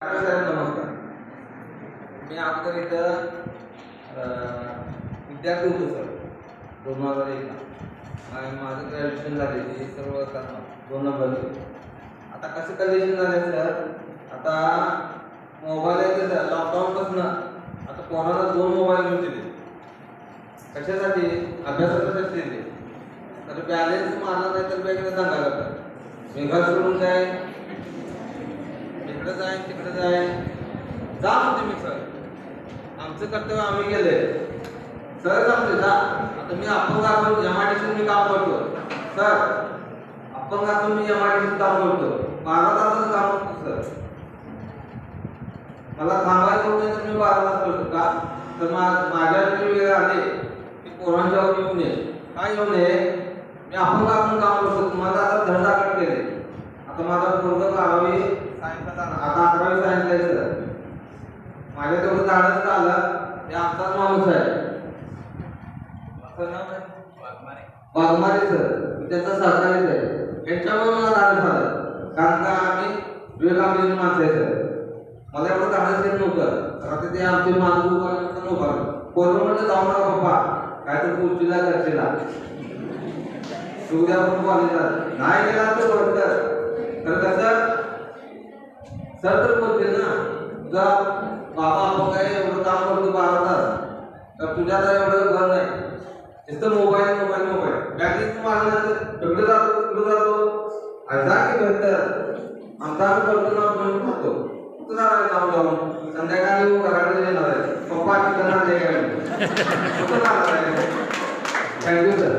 नमस्कार. मी अगोदर इथं विद्यार्थी होतो सर. दोन हजार एकला आणि माझं ग्रॅज्युएशन झालेली सर्व करणार दोन नंबर आता कसं कंडिशन झालं सर? आता मोबाईल आहे तर लॉकडाऊनपासून आता कोणाला दोन मोबाईल घेऊन दिले? कशासाठी? अभ्यासासाठी दिले. तर बॅलेन्स मारला नाही तर बॅगने दंगा करतात सोडून जाय इकडे जाय तिकडे जाय जा म्हणते मी सर. आमचं कर्तव्य आम्ही गेले सर सांगते जा. आता मी अपंग असून एम आय टी मी काम करतो. सर अपंग असून मी एम आय टी काम करतो. बारा तासाचं काम करतो सर. मला थांबायचं होतं तर मी बारा तास करतो का? तर माझ्या वेळ आले. की पोरांच्यावर येऊ नये काय येऊ नये मी अपंग असून काम करतो. तुम्हाला आता धंदा कट केले आता माझा सायन्सला जाणार. आता अकरावी सायन्सला आहे सर. माझ्या तेवढं धाडस आलं. ते आमचाच माणूस आहे? वाघमारे. सर. त्याचा सहकारीच आहे यांच्यामुळे मला धाडस आलं. कारण का आम्ही विवेकामधील माणसं आहे सर. मला एवढं धाडस येत नव्हतं. आता ते आमचे माणूस उभारलं नव्हतं पोरं म्हणलं जाऊ नका पप्पा. काय तर उच्चीला चर्चेला उद्या पण कॉलेजला नाही गेला तर बरोबर तर सर तर ना तुझा बाबा आपण काय एवढं काम करतो बारा तास. तर आता एवढं घर नाही. नुसतं मोबाईल मोबाईल मोबाईल बॅटरीच मारल्यानंतर इकडे जातो तिकडे जातो. आणि जा की भेटतं आमचा आम्ही करतो ना म्हणून खातो. कुठं जाणार आहे जाऊन जाऊन. संध्याकाळी घराकडे येणार आहे. पप्पा तिकडे नाही कुठं जाणार आहे? Thank you sir